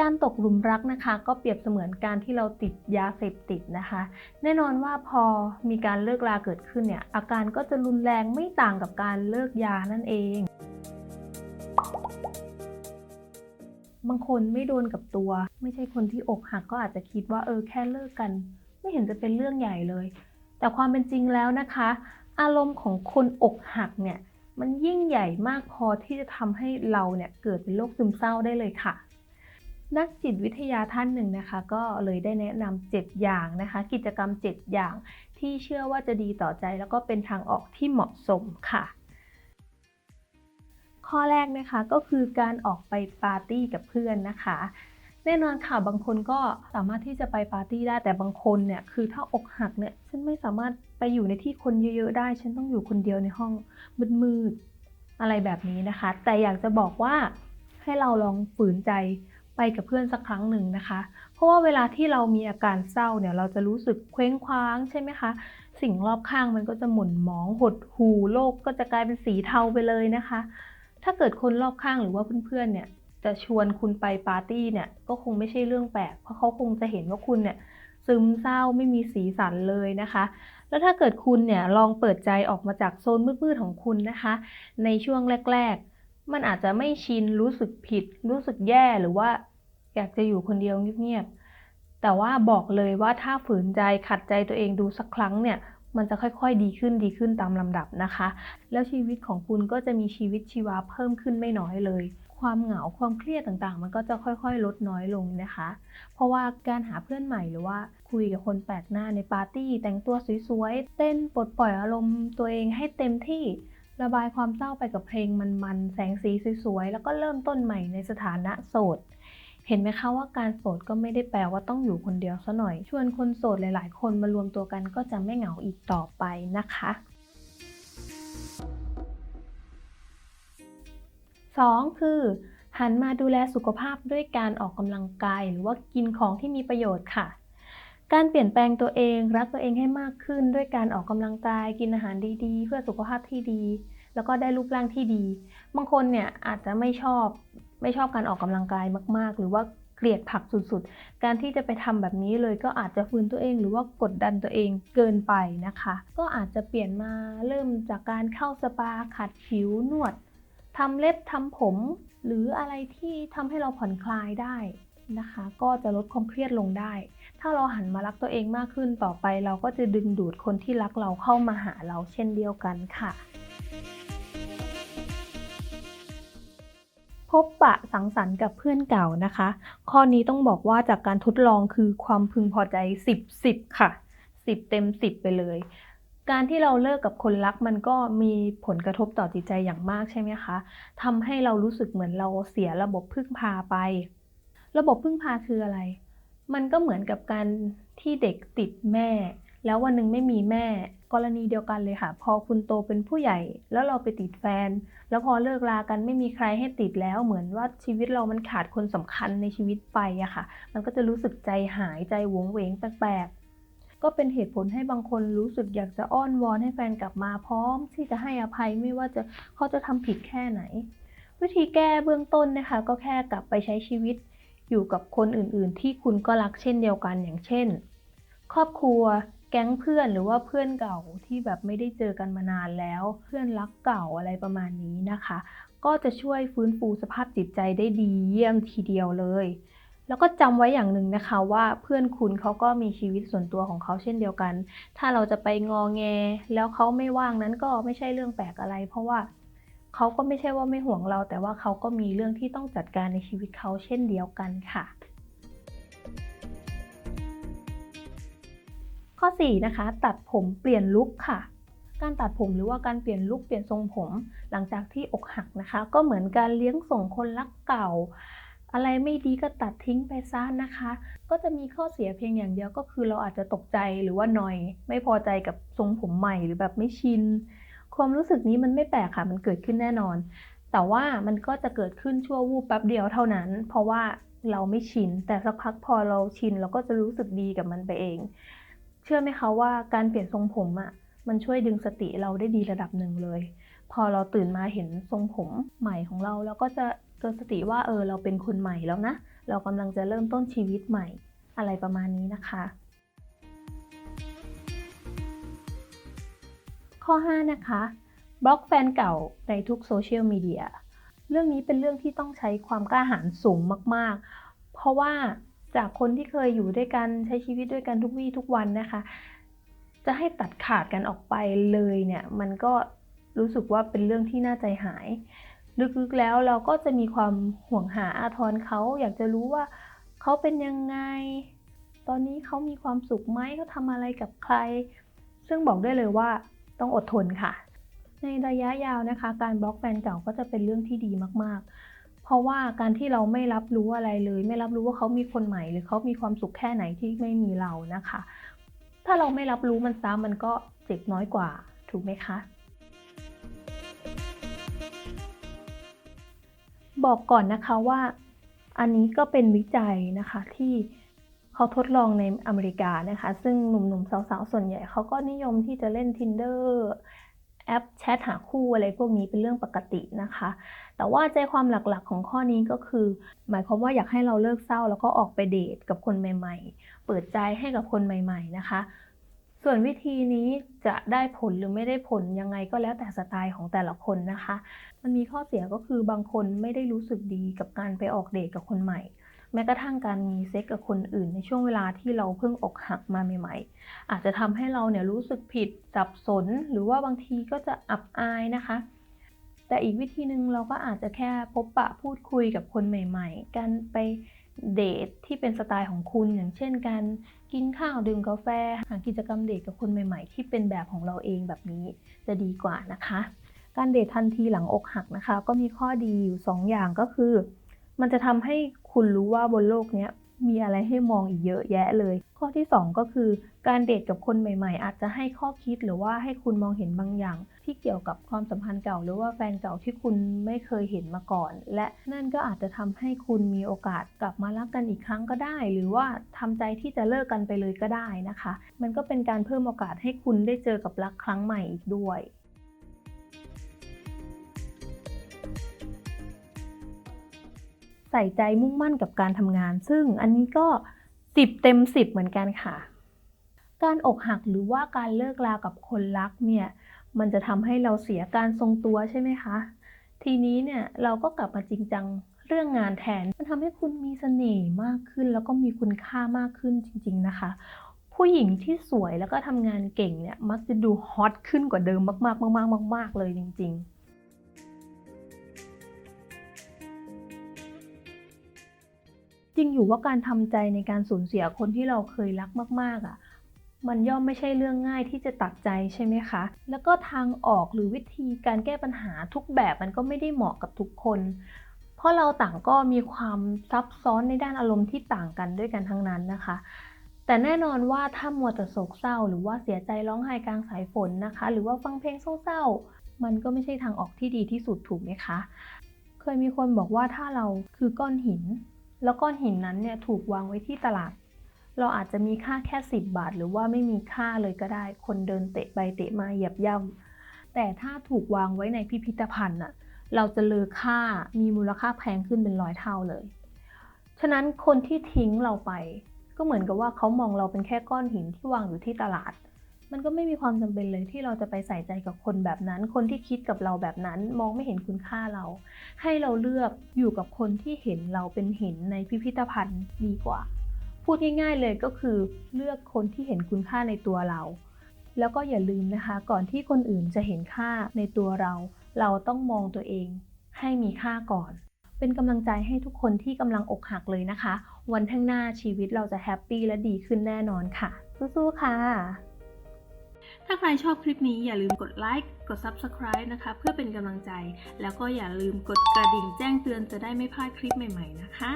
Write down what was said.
การตกหลุมรักนะคะ ก็เปรียบเสมือนการที่เราติดยาเสพติดนะคะ แน่นอนว่าพอมีการเลิกลาเกิดขึ้นเนี่ยอาการก็จะรุนแรงไม่ต่างกับการเลิกยานั่นเองบางคนไม่โดนกับตัว ไม่ใช่คนที่อกหักก็อาจจะคิดว่าเออแค่เลิกกัน ไม่เห็นจะเป็นเรื่องใหญ่เลย แต่ความเป็นจริงแล้วนะคะ อารมณ์ของคนอกหักเนี่ยมันยิ่งใหญ่มากพอที่จะทำให้เราเนี่ยเกิดเป็นโรคซึมเศร้าได้เลยค่ะ นักจิตวิทยาท่านหนึ่งนะคะ ก็เลยได้แนะนำ7อย่างนะคะ กิจกรรม 7 อย่างที่เชื่อว่าจะดีต่อใจ แล้วก็เป็นทางออกที่เหมาะสมค่ะ ข้อแรกนะคะก็คือการออกไปปาร์ตี้กับเพื่อนนะคะแน่นอนค่ะบางคนก็สามารถที่จะไปปาร์ตี้ได้แต่บางคนเนี่ยคือถ้าอกหักเนี่ยฉันไม่สามารถไปอยู่ในที่คนเยอะๆได้ ฉันต้องอยู่คนเดียวในห้องมืดๆอะไรแบบนี้นะคะ แต่อยากจะบอกว่าให้เราลองฝืนใจ ไปกับเพื่อนสักครั้งหนึ่งนะคะ เพราะว่าเวลาที่เรามีอาการเศร้าเนี่ยเราจะรู้สึกเคว้งคว้างใช่ไหมคะ สิ่งรอบข้างมันก็จะหม่นหมองหดหูโลกก็จะกลายเป็นสีเทาไปเลยนะคะ ถ้าเกิดคนรอบข้างหรือว่าเพื่อนๆเนี่ยจะชวนคุณไปปาร์ตี้เนี่ยก็คงไม่ใช่เรื่องแปลก เพราะเขาคงจะเห็นว่าคุณเนี่ยซึมเศร้าไม่มีสีสันเลยนะคะ แล้วถ้าเกิดคุณเนี่ยลองเปิดใจออกมาจากโซนมืดๆของคุณนะคะ ในช่วงแรก ๆ มันอาจจะไม่ชินรู้สึกผิด รู้สึกแย่หรือว่า อยากจะอยู่คนเดียวเงียบๆ แต่ว่าบอกเลยว่าถ้าฝืนใจขัดใจตัวเองดูสักครั้งเนี่ย มันจะค่อยๆดีขึ้นดีขึ้นตามลำดับนะคะ แล้วชีวิตของคุณก็จะมีชีวิตชีวาเพิ่มขึ้นไม่น้อยเลย ความเหงาความเครียดต่างๆ มันก็จะค่อยๆ ลดน้อยลงนะคะ เพราะว่าการหาเพื่อนใหม่หรือว่าคุยกับคนแปลกหน้าในปาร์ตี้ แต่งตัวสวยๆ เต้นปลดปล่อยอารมณ์ตัวเองให้เต็มที่ระบายความเศร้าไปกับเพลงมันๆ แสงสีสวยๆ แล้วก็เริ่มต้นใหม่ในสถานะโสด เห็นไหมคะว่าการโสดก็ไม่ได้แปลว่าต้องอยู่คนเดียวซะหน่อย ชวนคนโสดหลาย ๆ คนมารวมตัวกันก็จะไม่เหงาอีกต่อไปนะคะ 2. คือหันมาดูแลสุขภาพด้วยการออกกำลังกาย หรือว่ากินของที่มีประโยชน์ค่ะ การเปลี่ยนแปลงตัวเองรักตัวเองให้มากขึ้น ด้วยการออกกำลังกาย กินอาหารดีๆ เพื่อสุขภาพที่ดี แล้วก็ได้รูปร่างที่ดี บางคนเนี่ยอาจจะไม่ชอบ ไม่ชอบการออกกำลังกายมาก ๆ หรือว่าเกลียดผักสุดๆ การที่จะไปทำแบบนี้เลยก็อาจจะฝืนตัวเองหรือว่ากดดันตัวเองเกินไปนะคะ ก็อาจจะเปลี่ยนมาเริ่มจากการเข้าสปาขัดผิวนวดทำเล็บทำผม หรืออะไรที่ทำให้เราผ่อนคลายได้นะคะ ก็จะลดความเครียดลงได้ ถ้าเราหันมารักตัวเองมากขึ้นต่อไป เราก็จะดึงดูดคนที่รักเราเข้ามาหาเราเช่นเดียวกันค่ะ พบปะสังสรรค์กับเพื่อนเก่านะคะ ข้อนี้ต้องบอกว่าจากการทดลองคือความพึงพอใจ 10 10 ค่ะ 10 เต็ม 10 ไปเลย การที่เราเลิกกับคนรักมันก็มีผลกระทบต่อจิตใจอย่างมากใช่ไหมคะทำให้เรารู้สึกเหมือนเราเสียระบบพึ่งพาไป ระบบพึ่งพาคืออะไร มันก็เหมือนกับการที่เด็กติดแม่ แล้ววันหนึ่งไม่มีแม่ กรณีเดียวกันเลยค่ะ พอคุณโตเป็นผู้ใหญ่ แล้วเราไปติดแฟน แล้วพอเลิกลากันไม่มีใครให้ติดแล้ว เหมือนว่าชีวิตเรามันขาดคนสำคัญในชีวิตไปอะค่ะ มันก็จะรู้สึกใจหายใจหวงเหวงแปลกๆก็เป็นเหตุผลให้บางคนรู้สึกอยากจะอ้อนวอนให้แฟนกลับมาพร้อม ที่จะให้อภัยไม่ว่าจะเขาจะทำผิดแค่ไหน วิธีแก้เบื้องต้นนะคะ ก็แค่กลับไปใช้ชีวิต อยู่กับคนอื่นๆ ที่คุณก็รักเช่นเดียวกันอย่างเช่น ครอบครัว แก๊งเพื่อนหรือว่าเพื่อนเก่าที่แบบไม่ได้เจอกันมานานแล้ว เพื่อนรักเก่าอะไรประมาณนี้นะคะ ก็จะช่วยฟื้นฟูสภาพจิตใจได้ดีเยี่ยมทีเดียวเลย แล้วก็จำไว้อย่างหนึ่งนะคะว่าเพื่อนคุณเขาก็มีชีวิตส่วนตัวของเขาเช่นเดียวกัน ถ้าเราจะไปงอแง แล้วเขาไม่ว่างนั้นก็ไม่ใช่เรื่องแปลกอะไร เพราะว่าเขาก็ไม่ใช่ว่าไม่ห่วงเรา แต่ว่าเขาก็มีเรื่องที่ต้องจัดการในชีวิตเขาเช่นเดียวกันค่ะ ข้อ 4 นะคะ ตัดผมเปลี่ยนลุคค่ะ การตัดผมหรือว่าการเปลี่ยนลุคเปลี่ยนทรงผม หลังจากที่อกหักนะคะ ก็เหมือนการเลี้ยงส่งคนรักเก่า อะไรไม่ดีก็ตัดทิ้งไปซะนะคะ ก็จะมีข้อเสียเพียงอย่างเดียวก็คือเราอาจจะตกใจหรือว่าหนอย ไม่พอใจกับทรงผมใหม่หรือแบบไม่ชิน ความรู้สึกนี้มันไม่แปลกค่ะ มันเกิดขึ้นแน่นอน แต่ว่ามันก็จะเกิดขึ้นชั่ววูบแป๊บเดียวเท่านั้น เพราะว่าเราไม่ชิน แต่สักพักพอเราชินเราก็จะรู้สึกดีกับมันไปเอง ชื่อไหมคะว่าการเปลี่ยนทรงผมอะ่ะมันช่วยดึงสติเราได้ดีระดับหนึ่งเลย พอเราตื่นมาเห็นทรงผมใหม่ของเราเราก็จะเตือนสติว่าเออเราเป็นคนใหม่แล้วนะ เรากำลังจะเริ่มต้นชีวิตใหม่อะไรประมาณนี้นะคะ ข้อ 5 นะคะบล็อกแฟนเก่าในทุกโซเชียลมีเดียเรื่องนี้เป็นเรื่องที่ต้องใช้ความกล้าหาญสูงมาก ๆ เพราะว่า จากคนที่เคยอยู่ด้วยกันใช้ชีวิตด้วยกันทุกวี่ทุกวันนะคะ จะให้ตัดขาดกันออกไปเลยเนี่ยมันก็รู้สึกว่าเป็นเรื่องที่น่าใจหาย ลึกๆแล้วเราก็จะมีความห่วงหาอาทรเขาอยากจะรู้ว่าเขาเป็นยังไง ตอนนี้เขามีความสุขไหมเขาทำอะไรกับใคร ซึ่งบอกได้เลยว่าต้องอดทนค่ะ ในระยะยาวนะคะ การบล็อกแฟนเก่าก็จะเป็นเรื่องที่ดีมากๆ ราะว่าการที่เราไม่รับรู้อะไรเลย ไม่รับรู้ว่าเขามีคนใหม่ หรือเขามีความสุขแค่ไหนที่ไม่มีเรานะคะ ถ้าเราไม่รับรู้มันซ้ำมันก็เจ็บน้อยกว่า ถูกไหมคะ บอกก่อนนะคะว่าอันนี้ก็เป็นวิจัยนะคะที่เขาทดลองในอเมริกานะคะ ซึ่งหนุ่มๆสาวๆ ส่วนใหญ่เขาก็นิยมที่จะเล่น Tinder แอปแชทหาคู่อะไรพวกนี้เป็นเรื่องปกตินะคะ แต่ว่าใจความหลักๆของข้อนี้ก็คือ หมายความว่าอยากให้เราเลิกเศร้า แล้วก็ออกไปเดทกับคนใหม่ ๆ เปิดใจให้กับคนใหม่ ๆ นะคะ ส่วนวิธีนี้จะได้ผลหรือไม่ได้ผลยังไงก็แล้วแต่สไตล์ของแต่ละคนนะคะ มันมีข้อเสียก็คือบางคนไม่ได้รู้สึกดีกับการไปออกเดทกับคนใหม่ แม้กระทั่งการมีเซ็กกับคนอื่น ในช่วงเวลาที่เราเพิ่งอกหักมาใหม่ ๆ อาจจะทำให้เราเนี่ยรู้สึกผิดสับสน หรือว่าบางทีก็จะอับอายนะคะ แต่อีกวิธีหนึ่งเราก็อาจจะแค่พบปะพูดคุยกับคนใหม่ ๆ การไปเดทที่เป็นสไตล์ของคุณ อย่างเช่นการกินข้าวดื่มกาแฟ หากิจกรรมเดทกับคนใหม่ๆ ที่เป็นแบบของเราเองแบบนี้จะดีกว่านะคะ การเดททันทีหลังอกหักนะคะ ก็มีข้อดีอยู่2อย่างก็คือ มันจะทำให้คุณรู้ว่าบนโลกเนี้ยมีอะไรให้มองอีกเยอะแยะเลย ข้อที่ 2 ก็คือ การเดทกับคนใหม่ๆ อาจจะให้ข้อคิดหรือว่าให้คุณมองเห็นบางอย่าง ที่เกี่ยวกับความสัมพันธ์เก่า หรือว่าแฟนเก่าที่คุณไม่เคยเห็นมาก่อน และนั่นก็อาจจะทำให้คุณมีโอกาสกลับมารักกันอีกครั้งก็ได้ หรือว่าทำใจที่จะเลิกกันไปเลยก็ได้นะคะ มันก็เป็นการเพิ่มโอกาสให้คุณได้เจอกับรักครั้งใหม่อีกด้วย ใส่ใจมุ่งมั่นกับการทำงาน ซึ่งอันนี้ก็ 10 เต็ม 10 เหมือนกันค่ะ การอกหักหรือว่าการเลิกลากับคนรักเนี่ย มันจะทำให้เราเสียการทรงตัวใช่ไหมคะ ทีนี้เนี่ยเราก็กลับมาจริงจังเรื่องงานแทน มันทำให้คุณมีเสน่ห์มากขึ้น แล้วก็มีคุณค่ามากขึ้นจริง ๆนะคะ ผู้หญิงที่สวยแล้วก็ทำงานเก่งเนี่ยมักจะดูฮอตขึ้นกว่าเดิมมากๆ มากๆ มาก ๆ เลยจริง ๆ ริงอยู่ว่าการทำใจในการสูญเสียคนที่เราเคยรักมาก ๆอะ่ะมันย่อมไม่ใช่เรื่องง่ายที่จะตัดใจใช่ไหมคะ แล้วก็ทางออกหรือวิธีการแก้ปัญหาทุกแบบมันก็ไม่ได้เหมาะกับทุกคน เพราะเราต่างก็มีความซับซ้อนในด้านอารมณ์ที่ต่างกันด้วยกันทั้งนั้นนะคะ แต่แน่นอนว่าถ้ามัวแต่โศกเศร้า หรือว่าเสียใจร้องไห้กลางสายฝนนะคะ หรือว่าฟังเพลงเศร้าๆ มันก็ไม่ใช่ทางออกที่ดีที่สุดถูกไหมคะ เคยมีคนบอกว่าถ้าเราคือก้อนหิน แล้วก้อนหินนั้นเนี่ยถูกวางไว้ที่ตลาด เราอาจจะมีค่าแค่ 10 บาท หรือว่าไม่มีค่าเลยก็ได้ คนเดินเตะไปเตะมาเหยียบย่ำแต่ถ้าถูกวางไว้ในพิพิธภัณฑ์น่ะเราจะเลอค่ามีมูลค่าแพงขึ้นเป็นร้อยเท่าเลย ฉะนั้นคนที่ทิ้งเราไป ก็เหมือนกับว่าเขามองเราเป็นแค่ก้อนหินที่วางอยู่ที่ตลาด มันก็ไม่มีความจำเป็นเลยที่เราจะไปใส่ใจกับคนแบบนั้น คนที่คิดกับเราแบบนั้น มองไม่เห็นคุณค่าเรา ให้เราเลือกอยู่กับคนที่เห็นเราเป็นเหินในพิพิธภัณฑ์ดีกว่า พูดง่ายๆเลยก็คือเลือกคนที่เห็นคุณค่าในตัวเรา แล้วก็อย่าลืมนะคะ ก่อนที่คนอื่นจะเห็นค่าในตัวเรา เราต้องมองตัวเอง ให้มีค่าก่อน เป็นกำลังใจให้ทุกคนที่กำลังอกหักเลยนะคะ วันข้างหน้าชีวิตเราจะแฮปปี้และดีขึ้นแน่นอนค่ะ สู้ๆค่ะ ถ้าใครชอบคลิปนี้อย่าลืมกดไลค์ กด Subscribe นะคะ เพื่อเป็นกำลังใจ แล้วก็อย่าลืมกดกระดิ่งแจ้งเตือนจะได้ไม่พลาดคลิปใหม่ ๆ นะคะ